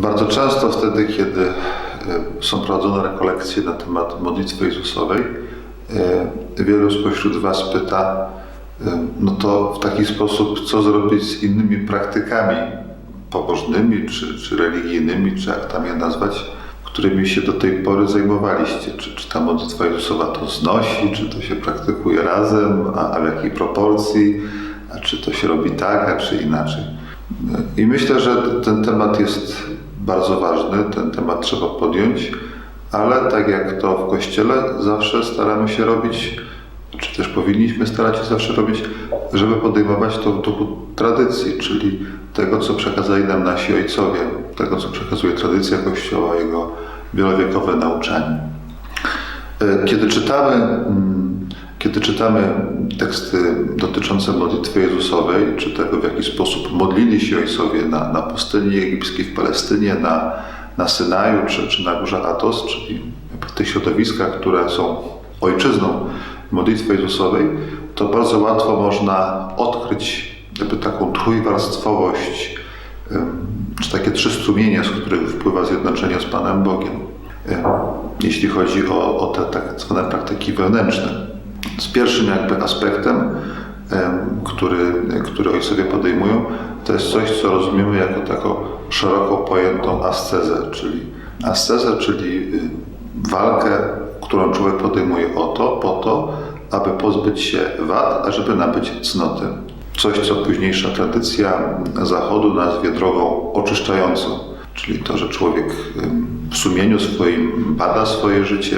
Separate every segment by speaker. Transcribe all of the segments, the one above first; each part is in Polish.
Speaker 1: Bardzo często wtedy, kiedy e, są prowadzone rekolekcje na temat modlitwy Jezusowej, e, wielu spośród Was pyta, e, no to w taki sposób, co zrobić z innymi praktykami pobożnymi, czy, czy religijnymi, czy jak tam je nazwać, którymi się do tej pory zajmowaliście. Czy, czy ta modlitwa Jezusowa to znosi, czy to się praktykuje razem, a, a w jakiej proporcji, a czy to się robi tak, a czy inaczej. I myślę, że ten temat jest bardzo ważny, ten temat trzeba podjąć, ale tak jak to w Kościele zawsze staramy się robić, czy też powinniśmy starać się zawsze robić, żeby podejmować to w duchu tradycji, czyli tego, co przekazali nam nasi ojcowie, tego, co przekazuje tradycja Kościoła, jego wielowiekowe nauczanie. E, Kiedy czytamy, mm, kiedy czytamy teksty dotyczące modlitwy Jezusowej, czy tego, w jaki sposób modlili się ojcowie na, na pustyni egipskiej, w Palestynie, na, na Synaju, czy, czy na górze Atos, czyli w tych środowiskach, które są ojczyzną modlitwy Jezusowej, to bardzo łatwo można odkryć jakby taką trójwarstwowość, czy takie trzy strumienie, z których wpływa zjednoczenie z Panem Bogiem. Em, Jeśli chodzi o, o te tak zwane praktyki wewnętrzne. Z pierwszym jakby aspektem, em, który, który ojcowie podejmują, to jest coś, co rozumiemy jako taką szeroko pojętą ascezę, czyli ascezę, czyli y, walkę, którą człowiek podejmuje o to, po to, aby pozbyć się wad, ażeby nabyć cnoty. Coś, co późniejsza tradycja Zachodu nazwie drogą oczyszczającą, czyli to, że człowiek w sumieniu swoim bada swoje życie,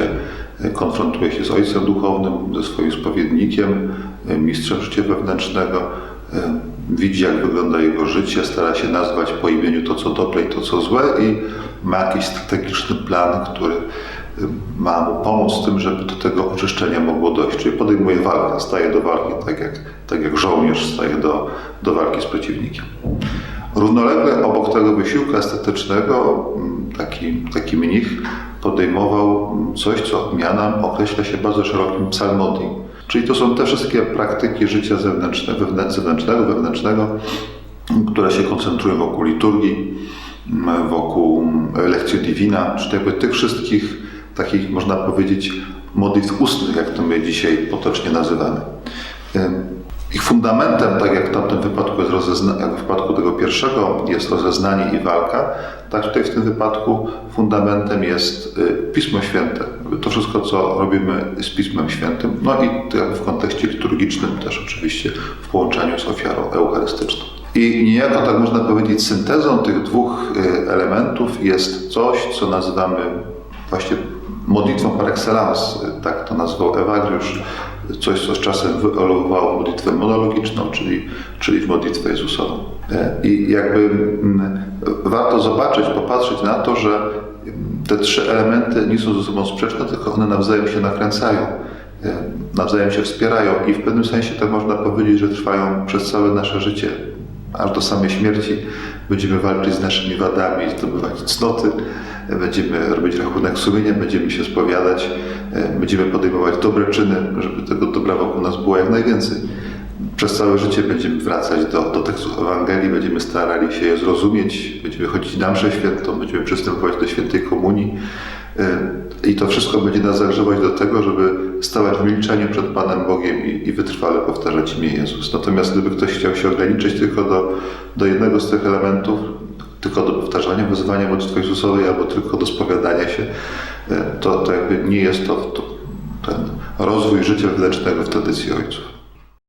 Speaker 1: konfrontuje się z ojcem duchownym, ze swoim spowiednikiem, y, mistrzem życia wewnętrznego, y, widzi jak wygląda jego życie, stara się nazwać po imieniu to, co dobre i to, co złe i ma jakiś strategiczny plan, który y, ma mu pomóc w tym, żeby do tego oczyszczenia mogło dojść. Czyli podejmuje walkę, staje do walki, tak jak, tak jak żołnierz staje do, do walki z przeciwnikiem. Równolegle obok tego wysiłku estetycznego taki, taki mnich podejmował mm, coś, co mianem określa się bardzo szerokim psalmodium. Czyli to są te wszystkie praktyki życia zewnętrzne, zewnętrznego, wewnętrznego, które się koncentrują wokół liturgii, m, wokół m, lekcji divina, czyli jakby tych wszystkich takich, można powiedzieć, modlitw ustnych, jak to my dzisiaj potocznie nazywamy. Ich fundamentem, tak jak w tamtym wypadku jest rozezna- jak w wypadku tego pierwszego jest rozeznanie i walka, tak tutaj w tym wypadku fundamentem jest y, Pismo Święte. To wszystko, co robimy z Pismem Świętym, no i w kontekście liturgicznym też oczywiście w połączeniu z ofiarą eucharystyczną. I niejako tak można powiedzieć syntezą tych dwóch y, elementów jest coś, co nazywamy właśnie modlitwą par excellence, tak to nazwał Ewagriusz, coś, co z czasem wyewoluowało w modlitwę monologiczną, czyli, czyli w modlitwę Jezusową. E, I jakby mm, warto zobaczyć, popatrzeć na to, że mm, te trzy elementy nie są ze sobą sprzeczne, tylko one nawzajem się nakręcają, e, nawzajem się wspierają i w pewnym sensie tak można powiedzieć, że trwają przez całe nasze życie, aż do samej śmierci. Będziemy walczyć z naszymi wadami, zdobywać cnoty, będziemy robić rachunek sumienia, będziemy się spowiadać, e, będziemy podejmować dobre czyny, żeby tego dobra wokół nas było jak najwięcej. Przez całe życie będziemy wracać do, do tekstów Ewangelii, będziemy starali się je zrozumieć, będziemy chodzić na mszę świętą, będziemy przystępować do świętej komunii e, i to wszystko będzie nas zagrzewać do tego, żeby stawać w milczeniu przed Panem Bogiem i, i wytrwale powtarzać imię Jezus. Natomiast gdyby ktoś chciał się ograniczyć tylko do, do jednego z tych elementów, tylko do powtarzania, wyzywania modlitwy Jezusowej albo tylko do spowiadania się, e, to, to jakby nie jest to, to ten rozwój życia wewnętrznego w tradycji ojców.